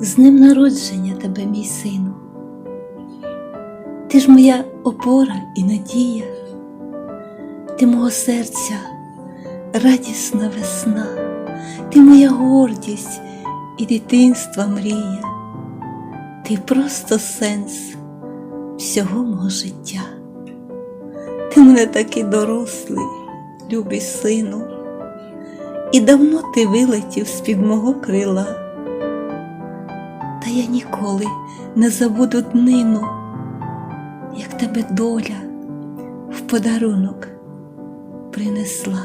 З днем народження тебе, мій сину. Ти ж моя опора і надія, ти мого серця радісна весна, ти моя гордість і дитинства мрія, ти просто сенс всього мого життя. Ти мене такий дорослий, любий сину, і давно ти вилетів з-під мого крила. Я ніколи не забуду днину, як тебе доля в подарунок принесла.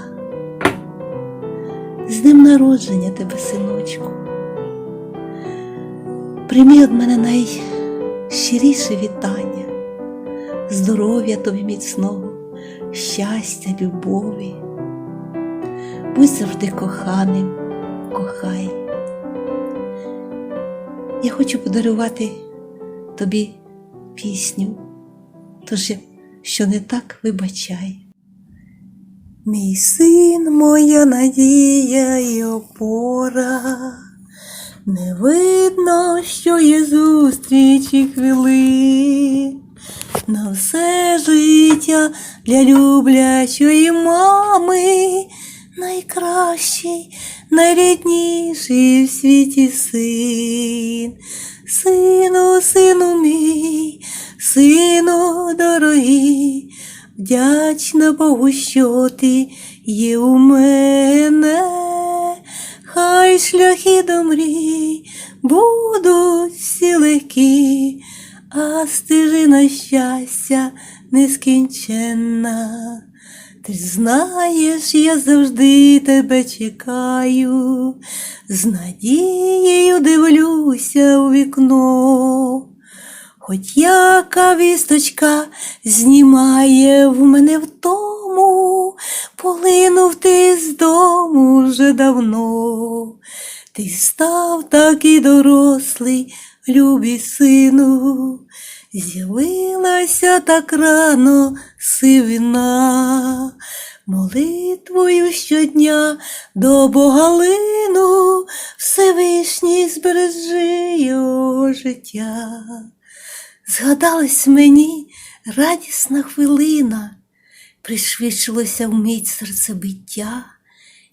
З днем народження тебе, синочку. Прийми від мене найщиріше вітання, здоров'я тобі міцного, щастя, любові. Будь завжди коханим, кохай. Я хочу подарувати тобі пісню, тож, що не так вибачай. Мій син, моя надія й опора, не видно, що є зустрічі хвилин, на все життя для люблячої мами, найкращий, найрідніший в світі син, сину, сину мій, сину дорогий, вдячна Богу, що ти є у мене, хай шляхи до мрій будуть всі легкі, а стежина щастя нескінченна. Ти знаєш, я завжди тебе чекаю, з надією дивлюся у вікно. Хоч яка вісточка знімає в мене втому, полинув ти з дому вже давно. Ти став такий дорослий, любий сину, з'явилася так рано сивина, молитвою щодня до Богалину Всевишній збережи його життя. Згадалась мені радісна хвилина, пришвидшилося вмить серцебиття,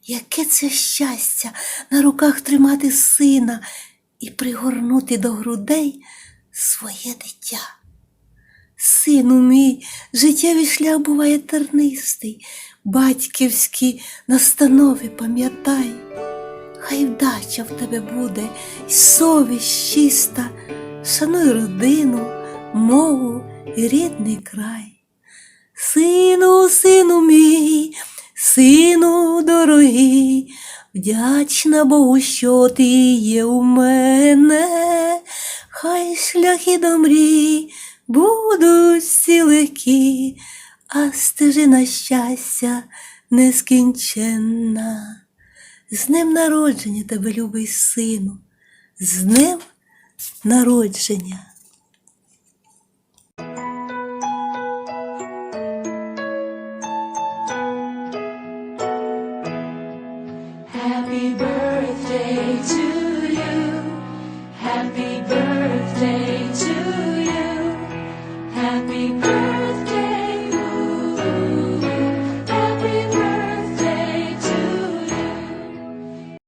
яке це щастя на руках тримати сина і пригорнути до грудей своє дитя. Сину мій, життєвий шлях буває тернистий, батьківські настанови пам'ятай, хай вдача в тебе буде, і совість чиста, шануй родину, мову і рідний край. Сину, сину мій, сину дорогий, вдячна Богу, що ти є у мене, Хай шляхи до мрій будуть всі легкі, а стежина щастя нескінченна. З ним народження тебе, любий сину, з ним народження. Happy birthday to Happy.